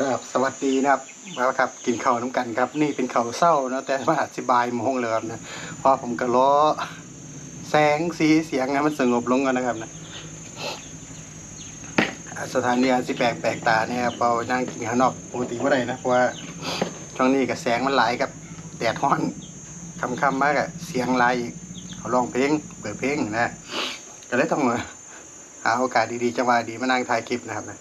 ครับสวัสดีนะครับมาครับกินข้าวน้ำกันครับ นี่เป็นข้าวเศร้านะแต่มาอธิบายโมงเลยครับนะเพราะผมก็ล้อแสงสีเสียงให้มันสงบลงกันนะครับนะสถานีอาจสิแปลกแปลกตาเนี่ยครับเรานั่งกินข้างนอกปกติไม่ได้นะเพราะว่าช่วงนี้กับแสงมันหลายครับแดดร้อนคำคำๆมากอะเสียงหลายเขาร้องเพลงเปิดเพลงนะก็เลยต้องหาโอกาสดีๆจังหวะดีมานั่งถ่ายคลิปนะครับนะ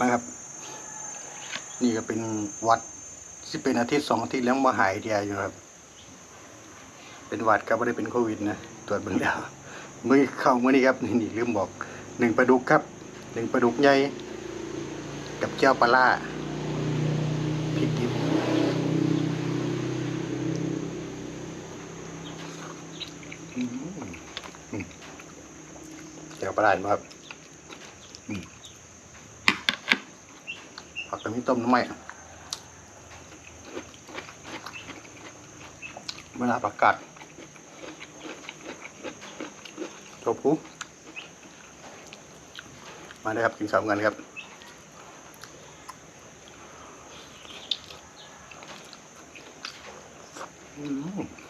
มาครับ นี่ก็เป็นวัดที่เป็นอาทิตย์สองอาทิตย์แล้วมาหายเดียอยู่ครับ เป็นวัดก็ไม่ได้เป็นโควิดนะตรวจเบื้องแล้วมือเข้าเมื่อนี้ครับนี่ลืมบอกหนึ่งปลาดุกครับหนึ่งปลาดุกใหญ่กับเจ้าปลาล่าพริกดิบอืมเจ้าปลาล่าเห็นไหมครับอืมผักกระมี ต้มน้ำไหมเวลาประกาศจบปุ๊บมาเลยครับ กินข้าวกันครับอืม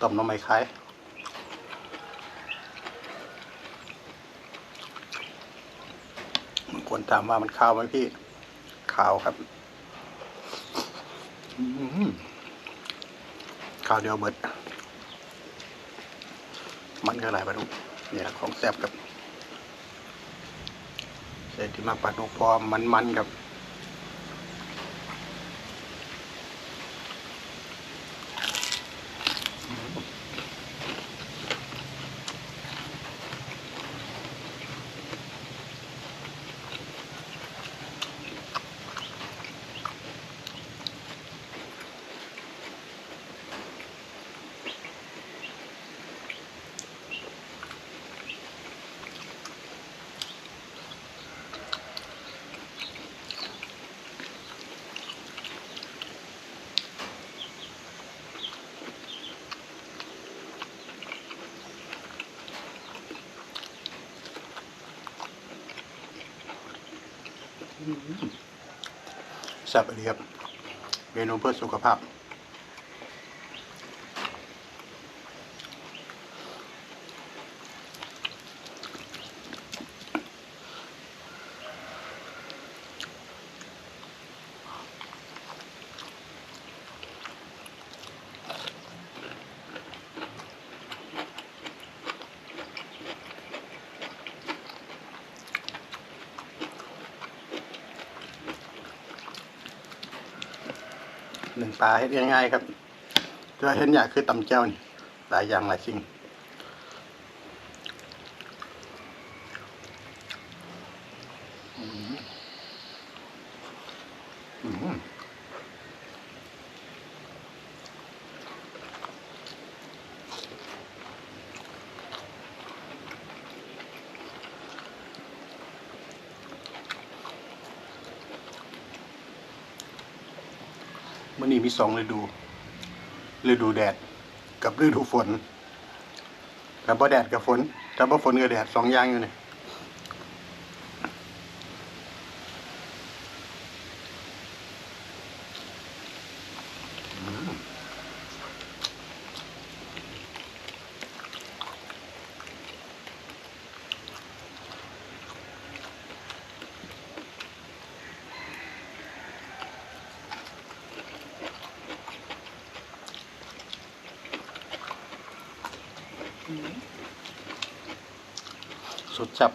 ต้มน้ำไม่คล้ายบางคนถามว่ามันข้าวไหมพี่ ข้าวครับข้าวเดียวเบิด มันก็หลายปลาดุกเนี่ยของแซ่บครับใส่ที่มาปลาดุกพอมันมันๆครับ สับเรียบเมนูเพื่อสุขภาพ หนึ่งปลาเห็ดง่ายๆครับตัวเห็นอย่างคือตำเจ้านี่หลายอย่างหลายสิ่ง มื่อนี้มีสองฤดู ฤดูแดดกับฤดูฝนถ้าบ่แดดกับฝนถ้าบ่ฝนกับแดดสองอย่างอยู่นี่ย สุดจับ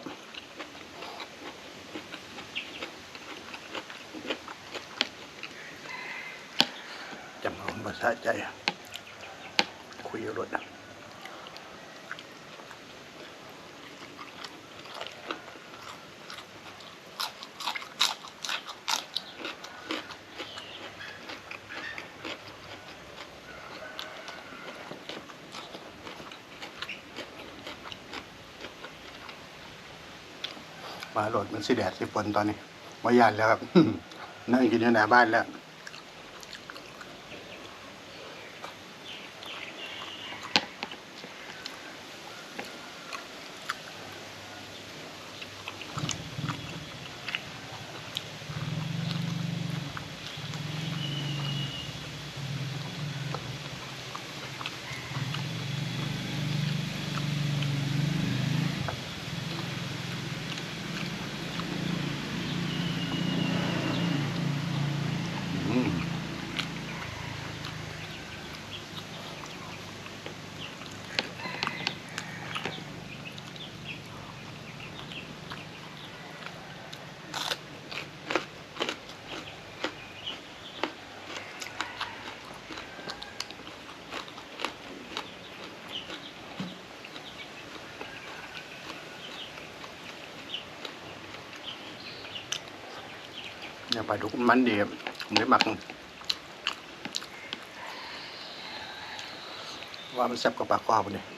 จำเอาภาษาใจ คุยรถ มาโหลดมันสิแดดสิฝนตอนนี้มายานแล้วครับ นั่งกินอยู่หน้าบ้านแล้ว เนี่ยปลาดุกมันดีผมได้หมักว่ามันแซ่บกว่าปลาคอปุ่นนี่แ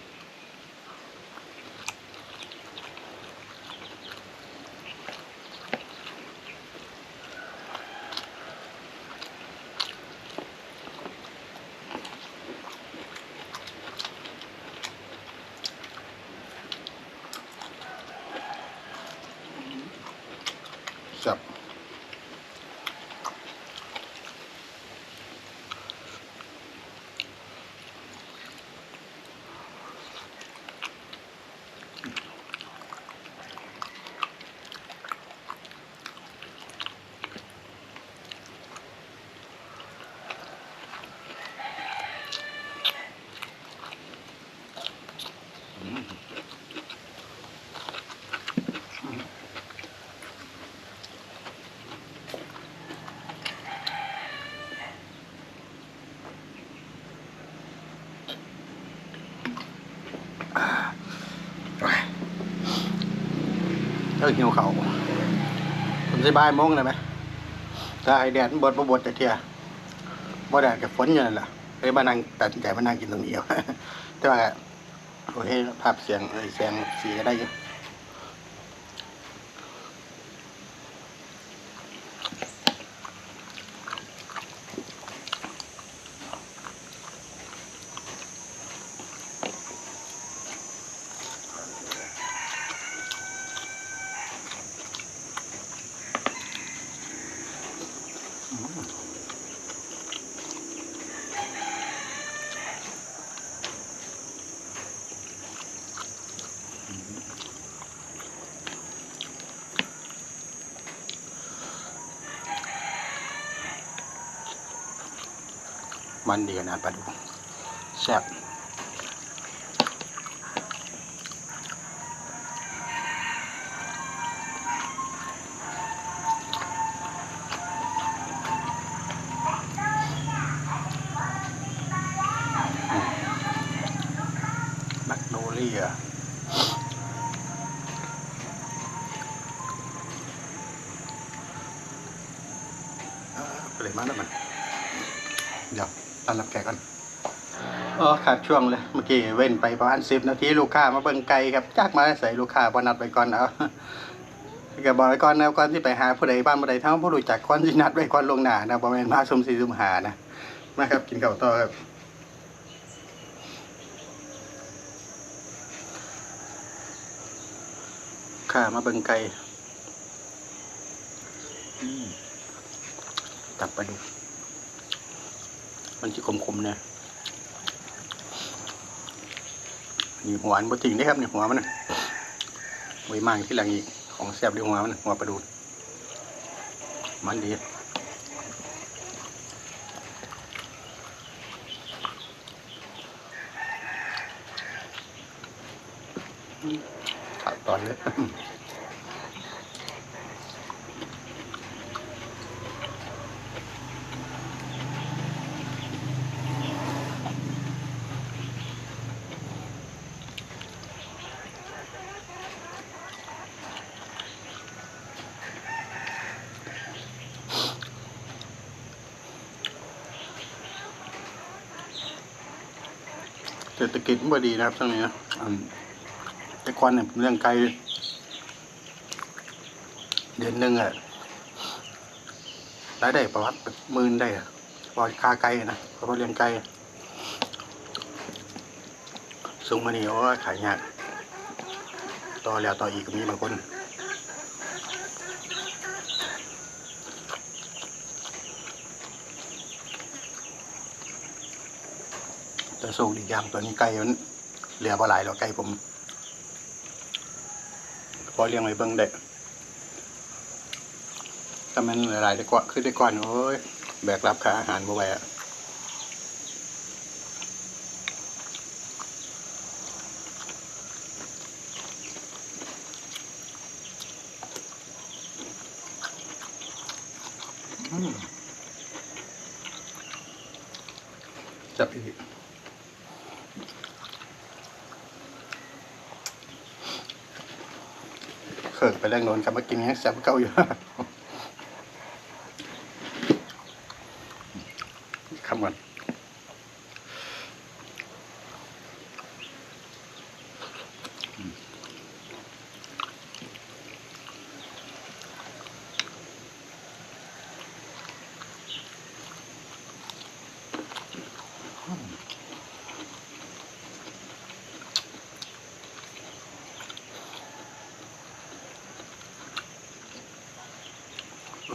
อหิวเขาผมสิบายมงเลยไหมถ้าไอแดดมันบดบ่บดแต่เทียบ่แดดกับฝนอยู่นั่นแหละเลยมานั่งตัดสินใจมานั่งกินตรงนี้เอาแต่ว่าโอเคภาพเสียงเออเสียงสีก็ได้อยู่ มันดีขนาดปลาดุกแซ่บ เลยมาแล้วมัน เดี๋ยวต้อนรับแขกก่อนอ๋อขาดช่วงเลย เมื่อกี้เว้นไปประมาณสิบนาทีลูกค้ามาเบิ่งไก่ครับจากมาใส่ลูกค้าบอนัดไปก่อนเอาก็บอกไว้ก่อนนะก่อนที่ไปหาผู้ใดบ้านผู้ใดเท่าผู้รู้จักก่อนที่นัดไว้ก่อนลงหน้านะบ่แม่นมาซุ่มสี่ซุ่มหานะมาครับกินข้าวต่อครับข้ามาเบิ่งไก่อืม ตับปลาดุกมันจะขมๆเนี่ยนี่หัวอันบจริงได้ครับนี่หัวมันไว้มั่งที่หลังอีกของแซ่บด้วยหัวมันหัวปลาดูมันดีขาดตอนเลย เศรษฐกิจมันบ่ดีนะครับช่วงนี้นะอืมแต่ก่อนเนี่ยเรื่องไกลเดือนหนึ่งอะรายได้ประมาณหมื่นได้อะพอค่าไก่นะเพราะเลี้ยงไก่สูงมานี่โอ้ขายยากต่อแล้วต่ออีกก็มีบางคน แต่สูงอีกอย่างตัวนี้ไก่มันเหลือบ่หลายหรอกไก่ผมพอเลี้ยงไว้เบิ่งได้ถ้ามันหลายๆได้กว่าขึ้นได้ก่อนโอ้ยแบกรับค่าอาหารบ่ไหวอะจับอีก เขินไปแรงโน้นกลับมากินยังแซ่บเก่าอยู่คำก่อน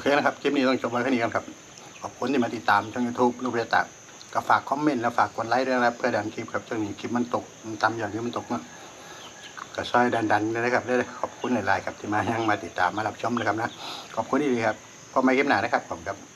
เคนะครับ คลิปนี้ต้องจบไว้แค่นี้กันครับ ขอบคุณที่มาติดตามช่อง YouTube รูกเรือตาก็ฝากคอมเมนต์และฝากกดไลค์ด้วยนะครับเพื่อดันคลิปครับช่วงนี้คลิปมันตกมันตามอย่างที่มันตกเนาะก็ช่วยดันดันๆด้วยนะครับได้ขอบคุณหลายๆครับที่มายังมาติดตามมารับชมนะครับนะขอบคุณดีครับพบใหม่คลิปหน้านะครับผมครับ